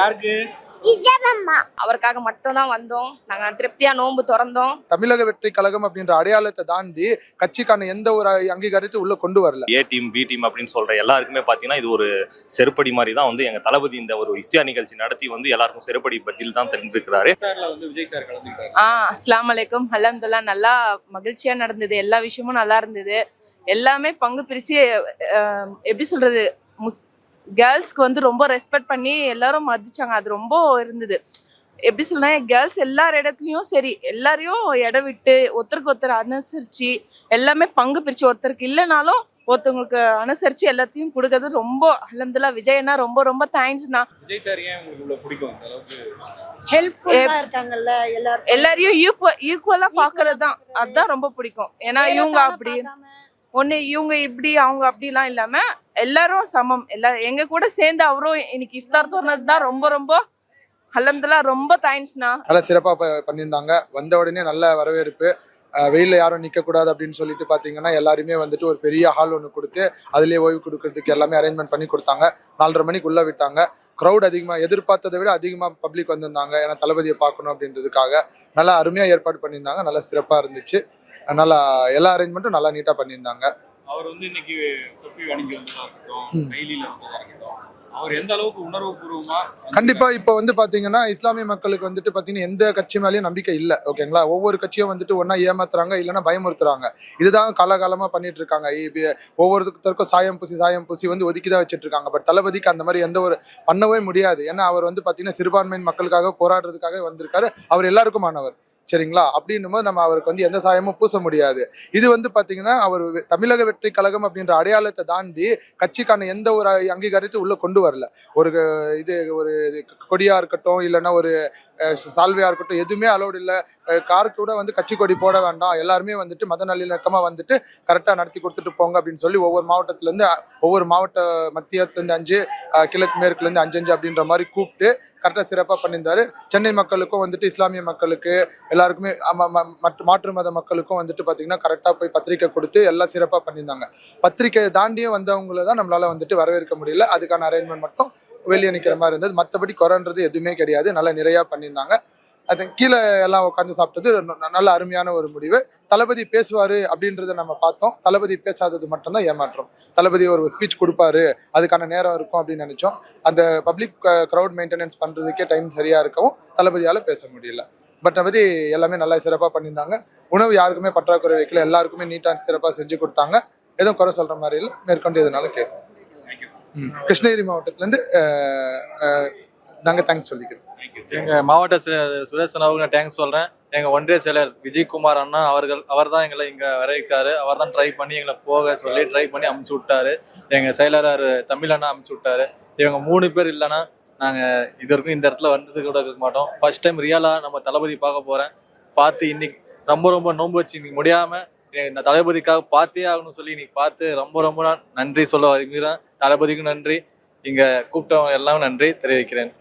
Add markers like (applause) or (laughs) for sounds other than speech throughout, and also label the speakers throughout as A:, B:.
A: யாருக்கு?
B: அவருக்காக மட்டும் தான் வந்தோம். நாங்க திருப்தியா நோன்பு திறந்தோம்.
C: தமிழக வெற்றி கழகம் அப்படின்ற அடையாளத்தை தாண்டி கட்சிக்கான எந்த ஒரு அங்கீகாரத்தையும் உள்ள கொண்டு வரல.
A: ஏ டீம் பி டீம் அப்படின்னு சொல்ற எல்லாருக்குமே பாத்தீங்கன்னா இது ஒரு செருப்படி மாதிரி தான் வந்து எங்க தளபதி இந்த ஒரு இஸ்தியா நிகழ்ச்சி நடத்தி வந்து எல்லாருக்கும் செருப்படி பற்றியில் தான் தெரிஞ்சிருக்கிறாரு
D: வந்து விஜய் சார்
E: ஆ அஸ்லாம் வலைக்கும் அல்ஹம்துலில்லாஹ் நல்லா மகிழ்ச்சியா நடந்தது. எல்லா விஷயமும் நல்லா இருந்தது. எல்லாமே பங்கு பிரிச்சு எப்படி சொல்றது முஸ் கேர்ள்ஸ்க்கு வந்து ரொம்ப ரெஸ்பெக்ட் பண்ணி எல்லாரும் மதிச்சாங்க. அது ரொம்ப இருந்தது. எப்படி சொல்ல கேர்ள்ஸ் எல்லார் இடத்துலயும் சரி எல்லாரையும் இடம் விட்டு ஒருத்தருக்கு ஒருத்தர் அனுசரிச்சு எல்லாமே பங்கு பிரிச்சு ஒருத்தருக்கு இல்லைனாலும் ஒருத்தவங்களுக்கு அனுசரிச்சு எல்லாத்தையும் கொடுக்கறது ரொம்ப அலமதுல்லா விஜய்னா ரொம்ப ரொம்ப தேங்க்ஸ்ண்ணா
D: விஜய் சார் ஏன் உங்களுக்கு பிடிக்கும்?
E: எல்லாரையும் ஈக்குவ ஈக்குவலா பாக்குறது தான் அதுதான் ரொம்ப பிடிக்கும். ஏன்னா இவங்க அப்படி ஒண்ணு இவங்க இப்படி அவங்க அப்படிலாம் இல்லாம எல்லாரும் சமம். எல்லா எங்க கூட சேர்ந்து அவரும் இன்னைக்கு இஃப்தார் தோணுது தான் ரொம்ப ரொம்ப அலமதுல்லா ரொம்ப தேங்க்ஸ்ண்ணா
C: நல்லா சிறப்பா ப- பண்ணியிருந்தாங்க. வந்த உடனே நல்ல வரவேற்பு. வெயிலில் யாரும் நிக்க கூடாது அப்படின்னு சொல்லிட்டு பாத்தீங்கன்னா எல்லாருமே வந்துட்டு ஒரு பெரிய ஹால் ஒன்று கொடுத்து அதுலயே ஓய்வு கொடுக்கறதுக்கு எல்லாமே அரேஞ்ச்மெண்ட் பண்ணி கொடுத்தாங்க. நாலரை மணிக்கு உள்ள விட்டாங்க. க்ரௌட் அதிகமா எதிர்பார்த்ததை விட அதிகமா பப்ளிக் வந்திருந்தாங்க. ஏன்னா தளபதியை பார்க்கணும் அப்படின்றதுக்காக நல்லா அருமையா ஏற்பாடு பண்ணியிருந்தாங்க. நல்லா சிறப்பா இருந்துச்சு. நல்லா எல்லா அரேஞ்ச்மெண்ட்டும் நல்லா நீட்டா பண்ணியிருந்தாங்க.
D: அவர் வந்து இன்னைக்கு தொப்பி வணிகி வந்ததா இருக்கட்டும். கைலியில வந்ததா இருக்கட்டும் அவர் எந்த அளவுக்கு உணர்வு பூர்வமா
C: கண்டிப்பா இப்போ வந்து பாத்தீங்கன்னா இஸ்லாமிய மக்களுக்கு வந்துட்டு பாத்தீங்கன்னா எந்த கட்சி மேலேயும் நம்பிக்கை இல்லை ஓகேங்களா? ஒவ்வொரு கட்சியும் வந்துட்டு ஒண்ணா ஏமாத்துறாங்க இல்லைன்னா பயமுறுத்துறாங்க. இதுதான் காலகாலமா பண்ணிட்டு இருக்காங்க. ஒவ்வொருத்தருக்கும் சாயம் பூசி சாயம் பூசி வந்து ஒதுக்கி தான் வச்சுட்டு இருக்காங்க. பட் தளபதிக்கு அந்த மாதிரி எந்த ஒரு பண்ணவே முடியாது. ஏன்னா அவர் வந்து பாத்தீங்கன்னா சிறுபான்மையின் மக்களுக்காக போராடுறதுக்காக வந்திருக்காரு. அவர் எல்லாருக்குமானவர். சரிங்களா? அப்படின்னும் போது நம்ம அவருக்கு வந்து எந்த சாயமும் பூச முடியாது. இது வந்து பாத்தீங்கன்னா அவர் தமிழக வெற்றி கழகம் அப்படின்ற அடையாளத்தை தாண்டி கட்சிக்கான எந்த ஒரு அங்கீகாரத்தையும் உள்ள கொண்டு வரல. ஒரு இது ஒரு இது கொடியா இருக்கட்டும் இல்லைன்னா ஒரு சால்வையாக இருக்கட்டும் எதுவுமே அலோடு இல்லை. காருக்கு கூட வந்து கட்சி கொடி போட வேண்டாம். எல்லாருமே வந்துட்டு மத நல்லிணக்கமாக வந்துட்டு கரெக்டாக நடத்தி கொடுத்துட்டு போங்க அப்படின்னு சொல்லி ஒவ்வொரு மாவட்டத்துலேருந்து ஒவ்வொரு மாவட்ட மத்தியத்துலேருந்து அஞ்சு கிழக்கு மேற்குலேருந்து அஞ்சு அஞ்சு அப்படின்ற மாதிரி கூப்பிட்டு கரெக்டாக சிறப்பாக பண்ணியிருந்தாரு. சென்னை மக்களுக்கும் வந்துட்டு இஸ்லாமிய மக்களுக்கு எல்லாருக்குமே மற்ற மாற்று மத மக்களுக்கும் வந்துட்டு பார்த்தீங்கன்னா கரெக்டாக போய் பத்திரிக்கை கொடுத்து எல்லாம் சிறப்பாக பண்ணியிருந்தாங்க. பத்திரிக்கையை தாண்டியும் வந்தவங்கள தான் நம்மளால் வந்துட்டு வரவேற்க முடியல. அதுக்கான அரேஞ்ச்மெண்ட் மட்டும் வெளியே நிற்கிற மாதிரி இருந்தது. மற்றபடி குறைன்றது எதுவுமே கிடையாது. நல்லா நிறையா பண்ணியிருந்தாங்க. அது கீழே எல்லாம் உட்காந்து சாப்பிட்டது நல்ல அருமையான ஒரு முடிவு. தளபதி பேசுவார் அப்படின்றத நம்ம பார்த்தோம். தளபதி பேசாதது மட்டும்தான் ஏமாற்றம். தளபதி ஒரு ஸ்பீச் கொடுப்பாரு. அதுக்கான நேரம் இருக்கும் அப்படின்னு நினச்சோம். அந்த பப்ளிக் க்ரௌட் மெயின்டெனன்ஸ் பண்ணுறதுக்கே டைம் சரியாக இருக்கவும் தளபதியால் பேச முடியல. பட் மற்றபடி எல்லாமே நல்லா சிறப்பாக பண்ணியிருந்தாங்க. உணவு யாருக்குமே பற்றாக்குறை வைக்கல. எல்லாருக்குமே நீட்டாக சிறப்பாக செஞ்சு கொடுத்தாங்க. எதுவும் குறை சொல்கிற மாதிரி இல்லை. மேற்கொண்டு எதுனாலும் கேட்கும் கிருஷ்ணகிரி மாவட்டத்துலேருந்து நாங்கள் தேங்க்ஸ் சொல்லிக்கிறோம்.
F: எங்கள் மாவட்ட செ- சுதர்சன் நான் தேங்க்ஸ் சொல்கிறேன் எங்கள் ஒன்றிய செயலர் விஜயகுமார் அண்ணா அவர்கள் அவர் தான் எங்களை இங்கே வர அவர் தான் ட்ரை பண்ணி எங்களை போக சொல்லி ட்ரை பண்ணி அமுச்சு விட்டாரு. எங்கள் செயலர் தமிழ் அண்ணா அமுச்சு விட்டாரு. இவங்க மூணு பேர் இல்லைன்னா நாங்கள் இது வரைக்கும் இந்த இடத்துல வந்தது கூட இருக்க மாட்டோம். ஃபர்ஸ்ட் டைம் ரியலாக நம்ம தளபதி பார்க்க போகிறேன் பார்த்து இன்னைக்கு ரொம்ப ரொம்ப நோன்பு வச்சு இன்னைக்கு முடியாமல் இந்த தளபதிக்காக பார்த்தே ஆகணும்னு சொல்லி இன்னைக்கு பார்த்து ரொம்ப ரொம்ப நன்றி சொல்ல விரும்புகிறேன் தளபதிக்கும் நன்றி. இங்க கூப்பிட்டவங்க எல்லாம் நன்றி. தெரிவிக்கிறேன்.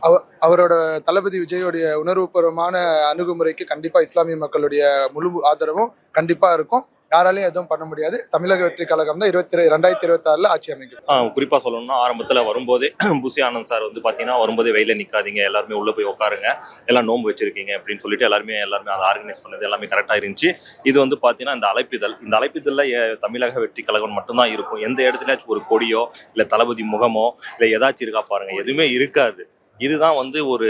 C: அவ அவரோட தளபதி விஜயோடைய உணர்வுபூர்வமான அணுகுமுறைக்கு கண்டிப்பா இஸ்லாமிய மக்களுடைய முழு ஆதரவும் கண்டிப்பா இருக்கும். யாராலையும் எதுவும் பண்ண முடியாது. தமிழக வெற்றி கழகம் தான் இருபத்தி ரெண்டாயிரத்தி இருபத்தி ஆறுல ஆட்சி அமைக்கும்
A: குறிப்பா சொல்லணும்னா ஆரம்பத்துல வரும்போதே (clears throat) புசி ஆனந்த் சார் வந்து பாத்தீங்கன்னா வரும்போதே வெயில நிக்காதீங்க எல்லாருமே உள்ள போய் உட்காருங்க எல்லாம் நோன்பு வச்சிருக்கீங்க அப்படின்னு சொல்லிட்டு எல்லாருமே எல்லாருமே அதை ஆர்கனைஸ் பண்ணது எல்லாமே கரெக்டா இருந்துச்சு. இது வந்து பாத்தீங்கன்னா இந்த அழைப்பிதழ் இந்த அழைப்பிதழ்ல தமிழக வெற்றி கழகம் மட்டும்தான் இருக்கும். எந்த இடத்துலயாச்சும் ஒரு கொடியோ இல்ல தளபதி முகமோ இல்ல ஏதாச்சும் இருக்கா பாருங்க எதுவுமே இருக்காது. இதுதான் வந்து ஒரு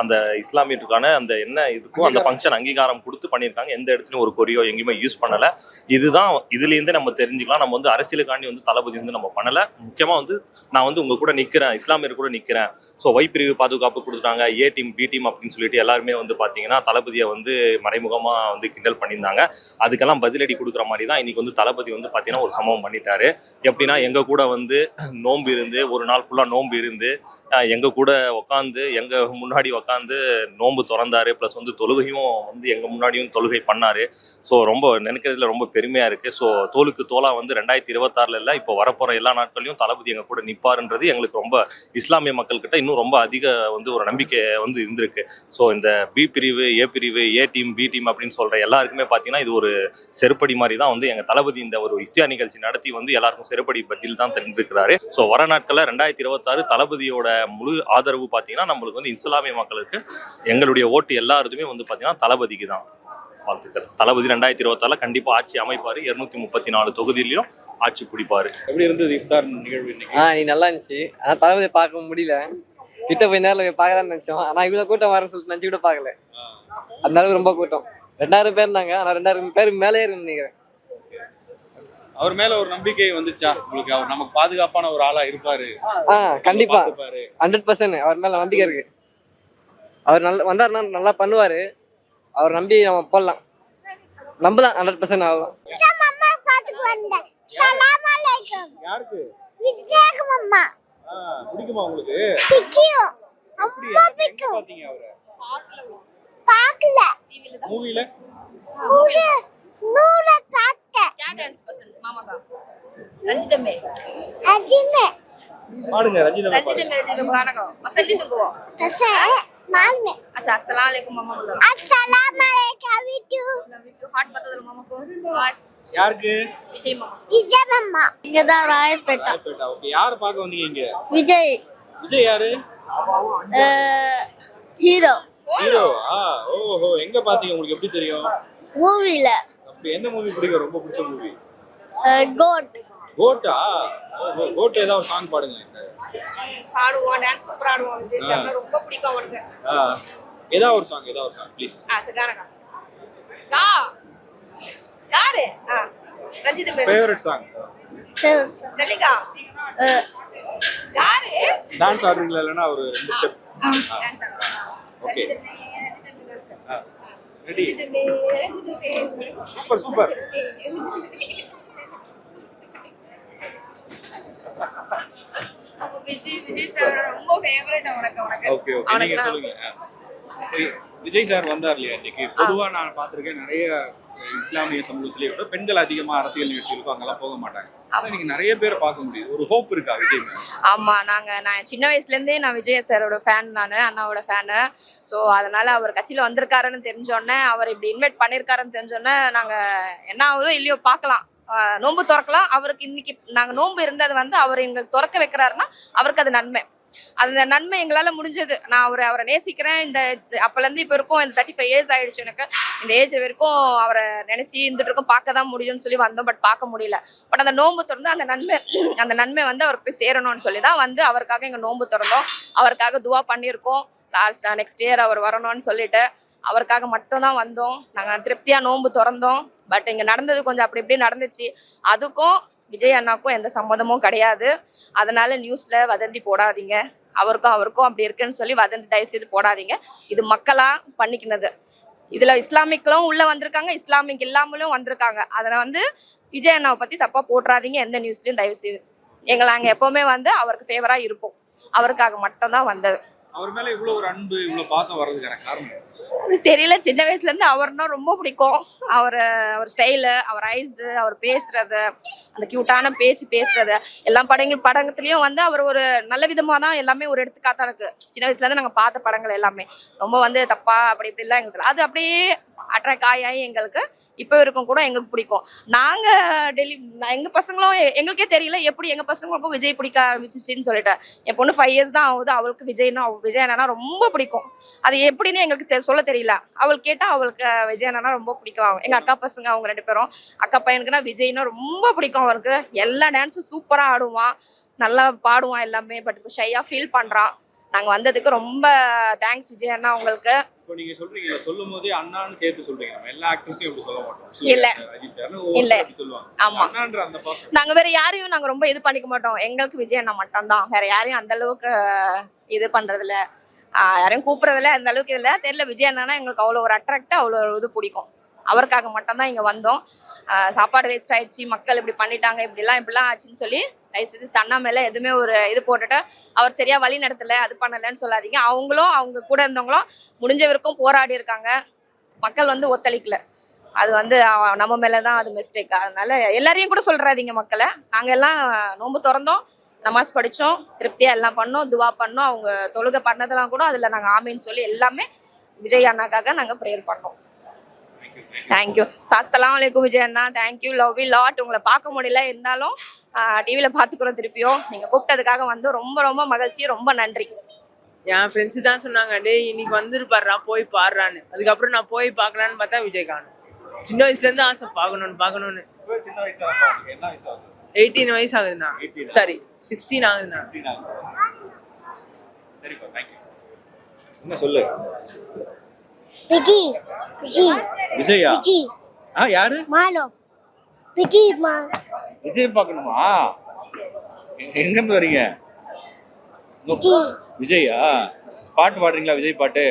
A: அந்த இஸ்லாமியருக்கான அந்த என்ன இதுக்கும் அந்த ஃபங்க்ஷன் அங்கீகாரம் கொடுத்து பண்ணியிருக்காங்க. எந்த இடத்துலையும் ஒரு கொரியோ எங்கேயுமே யூஸ் பண்ணலை. இதுதான் இதுலேருந்தே நம்ம தெரிஞ்சுக்கலாம். நம்ம வந்து அரசியலுக்காண்டி வந்து தளபதி வந்து நம்ம பண்ணலை. முக்கியமாக வந்து நான் வந்து உங்கள் கூட நிற்கிறேன் இஸ்லாமியர் கூட நிற்கிறேன் ஸோ ஒய் பிரிவு பாதுகாப்பு கொடுத்துட்டாங்க. ஏ டீம் பி டீம் அப்படின்னு சொல்லிட்டு எல்லாருமே வந்து பார்த்தீங்கன்னா தளபதியை வந்து மறைமுகமாக வந்து கிண்டல் பண்ணியிருந்தாங்க. அதுக்கெல்லாம் பதிலடி கொடுக்குற மாதிரி தான் இன்னைக்கு வந்து தளபதி வந்து பார்த்தீங்கன்னா ஒரு சம்பவம் பண்ணிட்டாரு. எப்படின்னா எங்கள் கூட வந்து நோன்பு இருந்து ஒரு நாள் ஃபுல்லாக நோன்பு இருந்து எங்கள் கூட உட்காந்து எங்க முன்னாடி உட்காந்து நோன்பு திறந்தாரு ப்ளஸ் வந்து தொழுகையும் வந்து எங்க முன்னாடியும் தொழுகை பண்ணாரு. ஸோ ரொம்ப நினைக்கிறதுல ரொம்ப பெருமையா இருக்கு. ஸோ தோலுக்கு தோலா வந்து ரெண்டாயிரத்தி இருபத்தாறுல இல்லை இப்போ வரப்போற எல்லா நாட்களையும் தளபதி எங்க கூட நிப்பாருன்றது எங்களுக்கு ரொம்ப இஸ்லாமிய மக்கள் கிட்ட இன்னும் ரொம்ப அதிக வந்து ஒரு நம்பிக்கை வந்து இருந்திருக்கு. ஸோ இந்த பி பிரிவு ஏ பிரிவு ஏ டீம் பி டீம் அப்படின்னு சொல்ற எல்லாருக்குமே பார்த்தீங்கன்னா இது ஒரு செருப்படி மாதிரி தான் வந்து எங்க தளபதி இந்த ஒரு இஸ்தியா நிகழ்ச்சி நடத்தி வந்து எல்லாருக்கும் செருப்படி பதில் தான் தெரிஞ்சிருக்கிறாரு. ஸோ வர நாட்களில் ரெண்டாயிரத்தி இருபத்தாறு தளபதியோட முழு ஆதரவு பார்த்தீங்கன்னா நம்மளுக்கு வந்து இஸ்லாமிய மக்களுக்கு எங்களுடைய ஓட்டு எல்லாருதுமே வந்து பார்த்தீங்கன்னா தளபதிக்கு தான். வாழ்த்துக்கள். தளபதி ரெண்டாயிரத்தி இருபத்தாறுல கண்டிப்பா ஆட்சி அமைப்பாரு. இருநூத்தி முப்பத்தி நாலு தொகுதியிலையும் ஆட்சி பிடிப்பாரு.
D: எப்படி இருந்தது இஃப்தார் நிகழ்வு
G: ஆ நீ நல்லா இருந்துச்சு. ஆனா தளபதி பார்க்க முடியல. கிட்ட போய் நேரில் போய் பார்க்கலாம்னு நினைச்சோம். ஆனா இவ்வளவு கூட்டம் வரேன்னு சொல்லிட்டு நினைச்சு கூட பார்க்கல. அந்த அளவுக்கு ரொம்ப கூட்டம். ரெண்டாயிரம் பேர் இருந்தாங்க. ஆனா ரெண்டாயிரம் பேருக்கு மேலே இருந்து நினைக்கிறேன்
D: அவர் மேல ஒரு நம்பிக்கை வந்துச்சா? உங்களுக்கு அவர் நமக்கு பாதுகாப்பான ஒரு ஆளா இருப்பாரு.
G: ஆ கண்டிப்பா. ஹண்ட்ரட் பர்சன்ட் அவர் மேல நம்பிக்கை இருக்கு. அவர் நல்ல வந்தாருன்னா நல்லா பண்ணுவாரு. அவர் நம்பி நம்ம போடலாம். நம்பலாம் ஹண்ட்ரட் பர்சன்ட்
H: அலைக்கும்.
D: யாருக்கு?
H: விஜயகம் அம்மா.
D: ஆ, பிடிக்குமா உங்களுக்கு?
H: அம்மா
D: பாத்தீங்க அவரை?
H: பாக்கல
D: மூவில?
H: நூறு நூறு பார்த்தேன்
B: டான்ஸ் பர்சன் மாமாக்கா ரஞ்சிதமே
H: அஜிமே
D: பாடுங்க ரஞ்சிதா பாடுங்க
B: ரஞ்சிதமே ரஞ்சிதமே गाना गाओ मसल्ली तुमको
H: தசே மால்மே
B: अच्छा अस्सलाम वालेकुम मामा बोलो
H: அஸ்ஸலாமு அலைக்கும் அவிட்டு
B: लव यू हार्ट बता दो मामा को हार्ट
D: யாருக்கு
B: विजय मामा
H: விஜயம் அம்மா இங்கதான் ராயப்பேட்டா
D: ஓகே யார பார்க்க வந்தீங்க இங்க
H: விஜய்
D: விஜய் யாரு
H: ஹீரோ
D: ஹீரோ ஆ ஓஹோ எங்க பாத்தீங்க உங்களுக்கு எப்படி தெரியும்
H: மூவில
D: என்ன மூவி பிடிக்கும்? ரொம்ப பிடிச்ச மூவி
H: கோட்
D: கோட்டா கோட் ஏதாவது சாங் பாடுங்க
B: பாடுவோம் டான்ஸ் சூப்பரா ஆடுவோம். விஜய் சார் ரொம்ப பிடிக்கும்
D: அவருக்கு ஏதாவது ஒரு சாங் ஏதாவது ஒரு சாங் ப்ளீஸ்
B: ஆ சதானகா கா. யாரு? ஆ ரஞ்சித் பேர்.
D: ஃபேவரட் சாங்
B: நலிகா யாரு?
D: டான்ஸ் ஆடுறீங்களா இல்லனா ஒரு ரெண்டு step okay ready super super
B: Vijay Vijay sir ரொம்ப ஃபேவரட் அவனுக்கு அவனுக்கு
D: ஓகே ஓகே நீங்க சொல்லுங்க. விஜய் சார் வந்தார் இல்லையா இன்னைக்கு? பொதுவா நான் பார்த்திருக்கேன் நிறைய இஸ்லாமிய சமூகத்திலேயே கூட பெண்கள் அதிகமா அரசியல் நிகழ்ச்சிகளுக்கும் அங்கெல்லாம் போக மாட்டாங்க. நிறைய பேரை பார்க்க முடியுது. ஒரு ஹோப் இருக்கா விஜய் மேல?
B: ஆமா நாங்க நான் சின்ன வயசுல இருந்தே நான் விஜய் சாரோட ஃபேன் நான் அண்ணாவோட ஃபேனு ஸோ அதனால அவர் கட்சியில வந்திருக்காருன்னு தெரிஞ்சோடனே அவர் இப்படி இன்வைட் பண்ணிருக்காருன்னு தெரிஞ்சோடனே நாங்க என்ன ஆகுதோ இல்லையோ பார்க்கலாம். நோன்பு திறக்கலாம். அவருக்கு இன்னைக்கு நாங்க நோன்பு இருந்தது வந்து அவர் எங்களுக்கு திறக்க வைக்கிறாருன்னா அவருக்கு அது நன்மை. அந்த நன்மை எங்களால் முடிஞ்சது. நான் அவரை அவரை நேசிக்கிறேன். இந்த அப்போலேருந்து இப்போ இருக்கும் இந்த தேர்ட்டி ஃபைவ் இயர்ஸ் ஆயிடுச்சு எனக்கு. இந்த ஏஜ் வரைக்கும் அவரை நினச்சி இருந்துட்டு இருக்கோம். பார்க்க தான் முடியும்னு சொல்லி வந்தோம் பட் பார்க்க முடியல. பட் அந்த நோன்பு திறந்து அந்த நன்மை அந்த நன்மை வந்து அவருக்கு போய் சேரணும்னு சொல்லி தான் வந்து அவருக்காக எங்கள் நோன்பு திறந்தோம். அவருக்காக துவா பண்ணியிருக்கோம். லாஸ்ட் நெக்ஸ்ட் இயர் அவர் வரணும்னு சொல்லிட்டு அவருக்காக மட்டும்தான் வந்தோம். நாங்கள் திருப்தியாக நோன்பு திறந்தோம். பட் இங்கே நடந்தது கொஞ்சம் அப்படி இப்படி நடந்துச்சு. அதுக்கும் விஜய் அண்ணாக்கும் எந்த சம்மந்தமும் கிடையாது. அதனால நியூஸ்ல வதந்தி போடாதீங்க. அவருக்கும் அவருக்கும் அப்படி இருக்குன்னு சொல்லி வதந்தி தயவு செய்து போடாதீங்க. இது மக்களா பண்ணிக்கினது. இதுல இஸ்லாமிக்களும் உள்ள வந்திருக்காங்க இஸ்லாமிக் இல்லாமலும் வந்திருக்காங்க. அதை வந்து விஜய் அண்ணாவை பத்தி தப்பா போட்டுறாதீங்க எந்த நியூஸ்லயும் தயவு செய்து எங்களை நாங்க எப்பவுமே வந்து அவருக்கு ஃபேவரா இருப்போம். அவருக்காக மட்டும்தான் வந்தது.
D: அவர் மேல இவ்வளவு ஒரு அன்பு இவ்வளவு பாசம் வர்றதுக்கான காரணம்
B: அது தெரியல. சின்ன வயசுல இருந்து அவர்னா ரொம்ப பிடிக்கும். அவர் அவர் ஸ்டைலு அவர் ஐஸ் அவர் பேசுறது அந்த கியூட்டான பேச்சு பேசுறது எல்லா படங்கள் படங்கத்துலயும் வந்து அவர் ஒரு நல்ல விதமா தான் எல்லாமே ஒரு எடுத்துக்காத்தா இருக்கு. சின்ன வயசுல இருந்து நாங்க பார்த்த படங்கள் எல்லாமே. ரொம்ப வந்து தப்பா அப்படி இப்படி எல்லாம் எங்களுக்கு தெரியல. அது அப்படியே அட்ராக்ட் ஆகி ஆகி எங்களுக்கு இப்போ வரைக்கும் கூட எங்களுக்கு பிடிக்கும். நாங்கள் டெல்லி நான் பசங்களும் எங்களுக்கே தெரியல எப்படி எங்கள் பசங்களுக்கும் விஜய் பிடிக்க ஆரம்பிச்சிச்சின்னு சொல்லிட்டு. என் பொண்ணு ஃபைவ் இயர்ஸ் தான் ஆகுது அவளுக்கு விஜய்னா அவள் விஜய் அண்ணா ரொம்ப பிடிக்கும். அது எப்படின்னு எங்களுக்கு தெ- சொல்ல தெரியல. அவள் கேட்டால் அவளுக்கு விஜய் அண்ணா ரொம்ப பிடிக்கும். எங்கள் அக்கா பசங்க அவங்க ரெண்டு பேரும் அக்கா பையனுக்குன்னா விஜய்னா ரொம்ப பிடிக்கும் அவனுக்கு. எல்லா டான்ஸும் சூப்பராக ஆடுவான். நல்லா பாடுவான் எல்லாமே பட் ஷையாக ஃபீல் பண்றான். நாங்க வந்ததுக்கு ரொம்ப தேங்க்ஸ் விஜய் அண்ணா உங்களுக்கு.
D: இப்போ நீங்க சொல்றீங்க சொல்லும் போதே அண்ணான்னு சேர்த்து சொல்றீங்க. நம்ம எல்லா ஆக்டர்ஸையும் எப்படி சொல்ல மாட்டோம்.
B: இல்ல. இல்ல. ஆமா.
D: அண்ணான்ற அந்த பாசம்
B: நாங்க வேற யாரையும் நாங்க ரொம்ப இது பண்ணிக்க மாட்டோம். எங்களுக்கு விஜய் அண்ணா மட்டும்தான். வேற யாரையும் அந்த அளவுக்கு இது பண்றதுல யாரையும் கூப்பிடுறதுல அந்த அளவுக்கு இதுல தெரியல விஜய் அண்ணா எங்களுக்கு அவ்வளோ ஒரு அட்ராக்ட் அவ்வளோ இது பிடிக்கும். அவருக்காக மட்டும்தான் இங்கே வந்தோம். சாப்பாடு வேஸ்ட் ஆயிடுச்சு மக்கள் இப்படி பண்ணிட்டாங்க இப்படிலாம் இப்படிலாம் ஆச்சுன்னு சொல்லி தயவுசெய்து சன்னா மேலே எதுவுமே ஒரு இது போட்டுட்டு அவர் சரியாக வழி நடத்தலை அது பண்ணலைன்னு சொல்லாதீங்க. அவங்களும் அவங்க கூட இருந்தவங்களும் முடிஞ்ச வரைக்கும் போராடி இருக்காங்க. மக்கள் வந்து ஒத்துழைக்கல. அது வந்து நம்ம மேலே தான் அது மிஸ்டேக் அதனால எல்லாரையும் கூட சொல்கிறாதீங்க மக்களை. நாங்கள் எல்லாம் நோன்பு திறந்தோம் நமாஸ் படித்தோம் திருப்தியாக எல்லாம் பண்ணோம் துவா பண்ணோம். அவங்க தொழுகை பண்ணதெல்லாம் கூட அதில் நாங்கள் ஆமைன்னு சொல்லி எல்லாமே விஜய் அண்ணாக்காக நாங்கள் ப்ரேயர் பண்ணோம். தேங்க்யூ அஸ்ஸலாமு அலைக்கும் விஜய் அண்ணா thank you love we lot உங்களை பார்க்க முடியல. இருந்தாலும் டிவியில் பார்த்துக்குறோம் திருப்பியும். நீங்கள் கூப்பிட்டதுக்காக வந்து ரொம்ப ரொம்ப மகிழ்ச்சி. ரொம்ப நன்றி.
I: என் ஃப்ரெண்ட்ஸ் தான் சொன்னாங்க டேய் இன்னைக்கு வந்துருப்பாருடா போய் பாடுறான்னு அதுக்கப்புறம் நான் போய் பார்க்கலான்னு பார்த்தா விஜய் காணும் சின்ன வயசுலேருந்து ஆசை பார்க்கணுன்னு பார்க்கணுன்னு
D: இப்போ சின்ன வயசுல தான் பாருங்க. என்ன வயசு ஆகுது
I: எயிட்டீன் வயசு ஆகுதுண்ணா.
D: 18
I: சாரி சிக்ஸ்டீன் ஆகுதுண்ணா.
D: சரிப்பா தேங்க்யூ என்ன சொல்லு?
H: விஜி விஜி
D: விஜயா?
H: விஜி.
D: ஆ யாரு?
H: மாலோ விஜி மா.
D: விஜய் பார்க்கணுமா? எங்க இருந்து வரீங்க? உங்க-
H: விஜி.
D: விஜயா? பாட்டு பாடுறீங்களா விஜய் பாட்டு?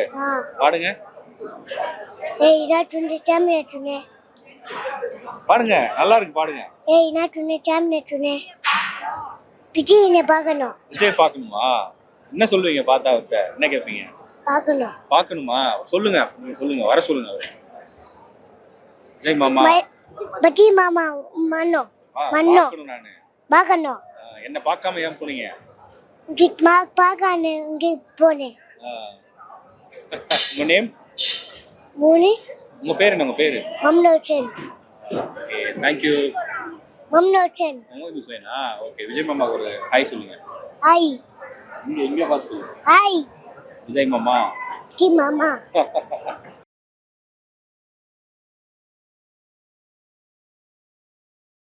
D: பாடுங்க.
H: ஏய் நான் துணி சாமியா துணி
D: பாடுங்க. நல்லா இருக்கு பாடுங்க.
H: ஏய் நான் துணி சாமியா துணி விஜி என்னை பார்க்கணும்.
D: விஜய் பார்க்கணுமா? என்ன சொல்லுவீங்க பார்த்தா அவர்கிட்ட என்ன கேட்பீங்க?
H: பார்க்கணும்.
D: பார்க்கணுமா? சொல்லுங்க. சொல்லுங்க. வர சொல்லுங்க. அவரை விஜய் மாமா.
H: பட்டி மாமா மன்னோ. மன்னோ.
D: நானு.
H: பார்க்கணும்.
D: என்ன பார்க்காம ஏன் போனீங்க?
H: இங்கே மா பார்க்கணும் இங்கே போனேன்.
D: உங்க நேம்
H: மூணு.
D: உங்க பேர் என்ன உங்க பேரு?
H: மம்னோச்சன்
D: ஓகே தேங்க்யூ
H: மம்னோச்சன்
D: முகமது ஹுசைனா ஓகே விஜய் மாமா ஒரு ஹாய் சொல்லுங்க.
H: ஐ
D: இங்க எங்க பார்த்து சொல்லுங்க.
H: ஐ
D: விஜய் மாமா.
H: மாமா. (laughs)